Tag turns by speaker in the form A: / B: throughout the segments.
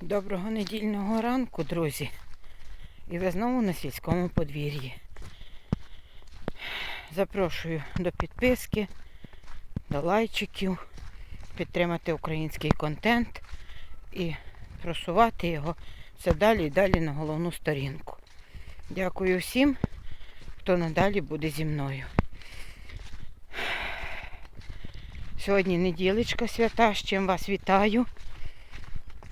A: Доброго недільного ранку, друзі. І ви знову на сільському подвір'ї. Запрошую до підписки, до лайчиків, підтримати український контент і просувати його все далі і далі на головну сторінку. Дякую всім, хто надалі буде зі мною. Сьогодні неділечка свята, з чим вас вітаю.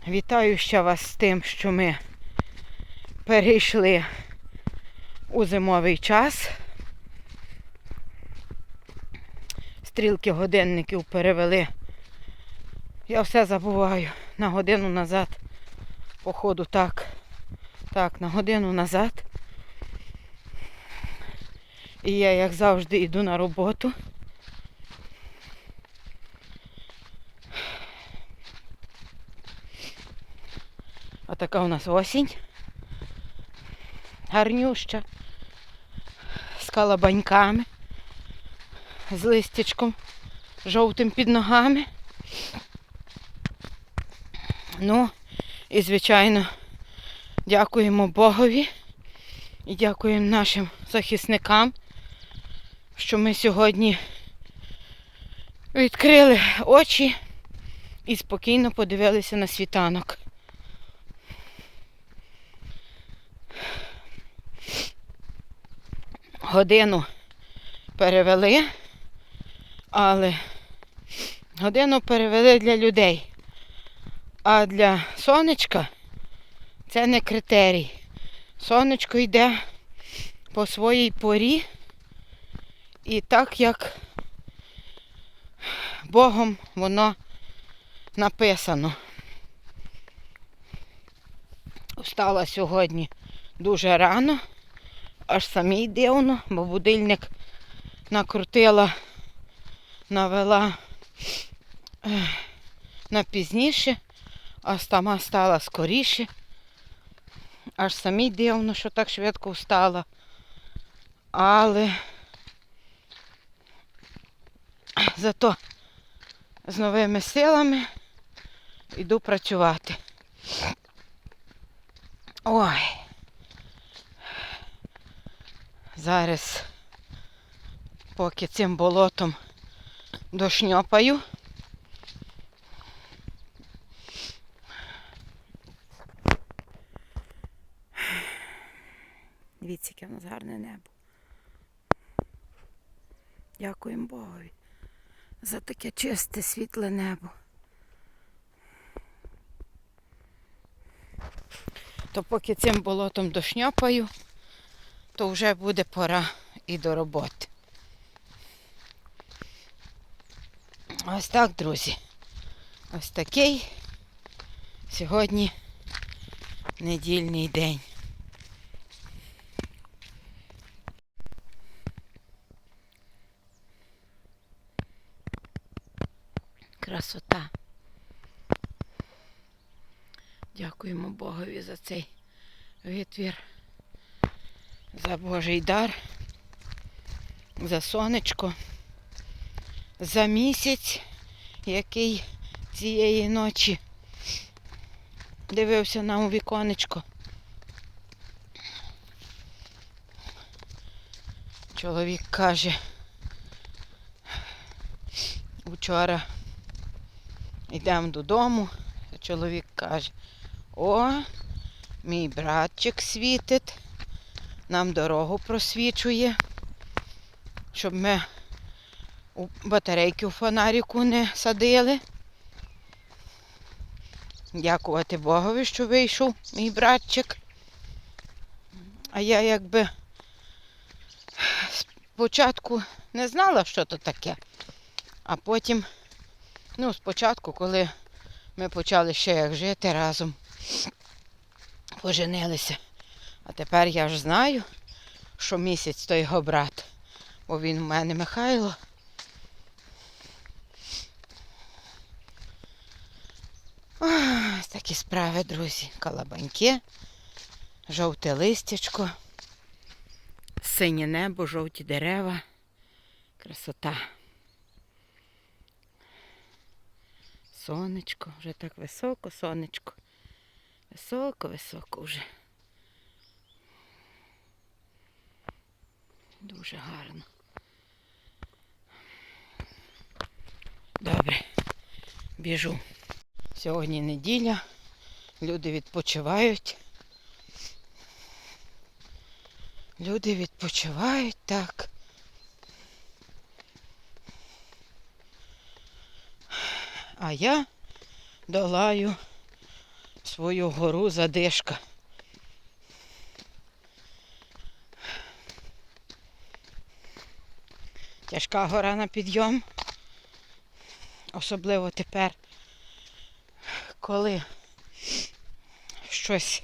A: Вітаю ще вас з тим, що ми перейшли у зимовий час. Стрілки годинників перевели. Я все забуваю. На годину назад. Походу так. Так, на годину назад. І я, як завжди, йду на роботу. А така у нас осінь. Гарнюща. З калабаньками. З листячком жовтим під ногами. Ну, і, звичайно, дякуємо Богові і дякуємо нашим захисникам, що ми сьогодні відкрили очі і спокійно подивилися на світанок. Годину перевели, але годину перевели для людей. А для сонечка це не критерій. Сонечко йде по своїй порі і так, як Богом воно написано. Встала сьогодні дуже рано аж самій дивно, бо будильник накрутила, навела на пізніше, а сама стала скоріше. Аж самій дивно, що так швидко встала. Але зато з новими силами йду працювати. Ой. Зараз поки цим болотом дошньопаю. Дивіться, яке в нас гарне небо. Дякуємо Богові за таке чисте світле небо. То поки цим болотом дошньопаю, то вже буде пора і до роботи. Ось так, друзі. Ось такий сьогодні недільний день. Красота. Дякуємо Богові за цей витвір за Божий дар, за сонечко, за місяць, який цієї ночі дивився нам у віконечко. Чоловік каже, вчора йдемо додому, а чоловік каже, о, мій братчик світить нам дорогу просвічує, щоб ми у батарейки у фонаріку не садили. Дякувати Богові, що вийшов мій братчик. А я якби спочатку не знала, що то таке, а потім, ну, спочатку, коли ми почали ще як жити разом, поженилися. А тепер я ж знаю, що місяць то його брат, бо він у мене Михайло. Ось такі справи, друзі. Калабаньки, жовте листячко, синє небо, жовті дерева. Красота. Сонечко, вже так високо, сонечко. Високо-високо вже. Дуже гарно. Добре, біжу. Сьогодні неділя, люди відпочивають. Люди відпочивають так. А я долаю свою гору задишка. Тяжка гора на підйом. Особливо тепер, коли щось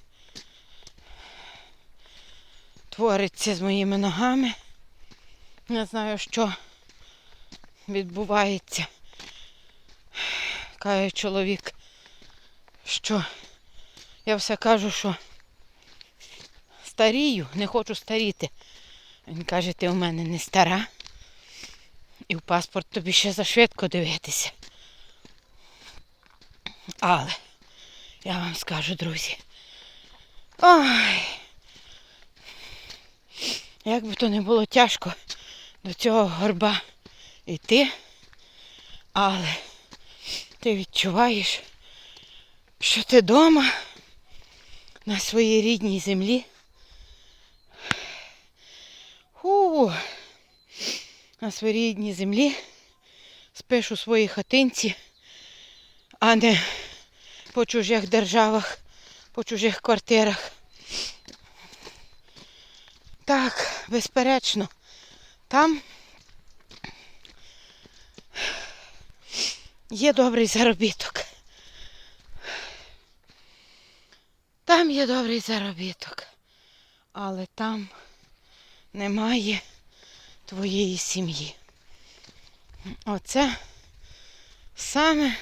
A: твориться з моїми ногами. Не знаю, що відбувається. Каже чоловік, що я все кажу, що старію, не хочу старіти. Він каже, ти у мене не стара. І в паспорт тобі ще зашвидко дивитися. Але я вам скажу, друзі. Ой. Як би то не було тяжко до цього горба йти, але ти відчуваєш, що ти вдома на своїй рідній землі. Ху, на своїй рідній землі спиш у своїй хатинці, а не по чужих державах, по чужих квартирах. Так, безперечно, там є добрий заробіток. Там є добрий заробіток, але там немає твоєї сім'ї. Оце саме,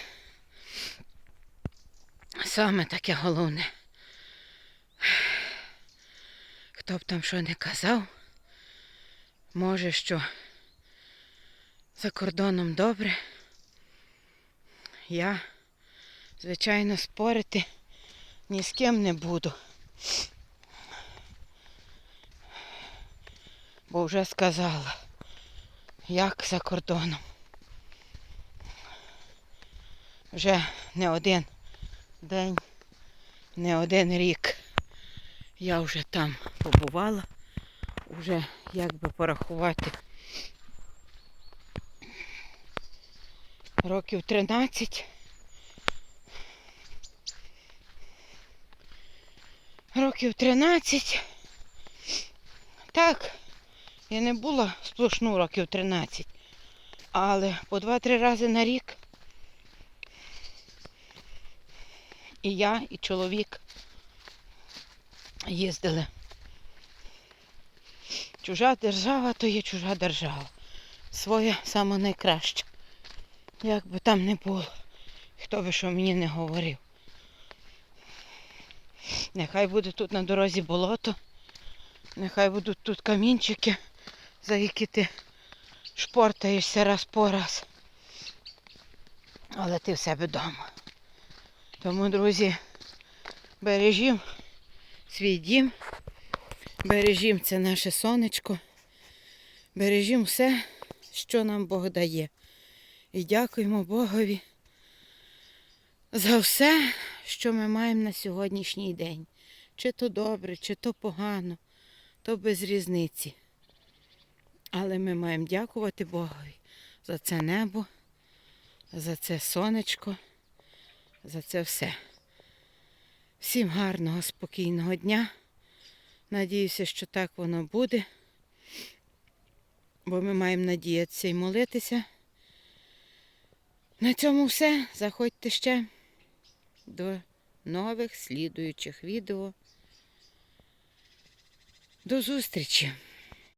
A: саме таке головне. Хто б там що не казав, може, що за кордоном добре. Я, звичайно, спорити ні з ким не буду. Бо вже сказала, як за кордоном. Вже не один день, не один рік. Я вже там побувала, вже як би порахувати років 13. Років 13. Так, я не була сплошну років 13, але по 2-3 рази на рік. І я, і чоловік їздили. Чужа держава то є чужа держава. Своя саме найкраща. Як би там не було, хто би що мені не говорив. Нехай буде тут на дорозі болото, нехай будуть тут камінчики, за які ти шпортаєшся раз по раз. Але ти в себе вдома. Тому, друзі, бережімо свій дім, бережімо це наше сонечко, бережімо все, що нам Бог дає. І дякуємо Богові за все, що ми маємо на сьогоднішній день. Чи то добре, чи то погано, то без різниці. Але ми маємо дякувати Богові за це небо, за це сонечко, за це все. Всім гарного, спокійного дня. Надіюся, що так воно буде. Бо ми маємо надіятися і молитися. На цьому все. Заходьте ще до нових слідуючих відео. До зустрічі!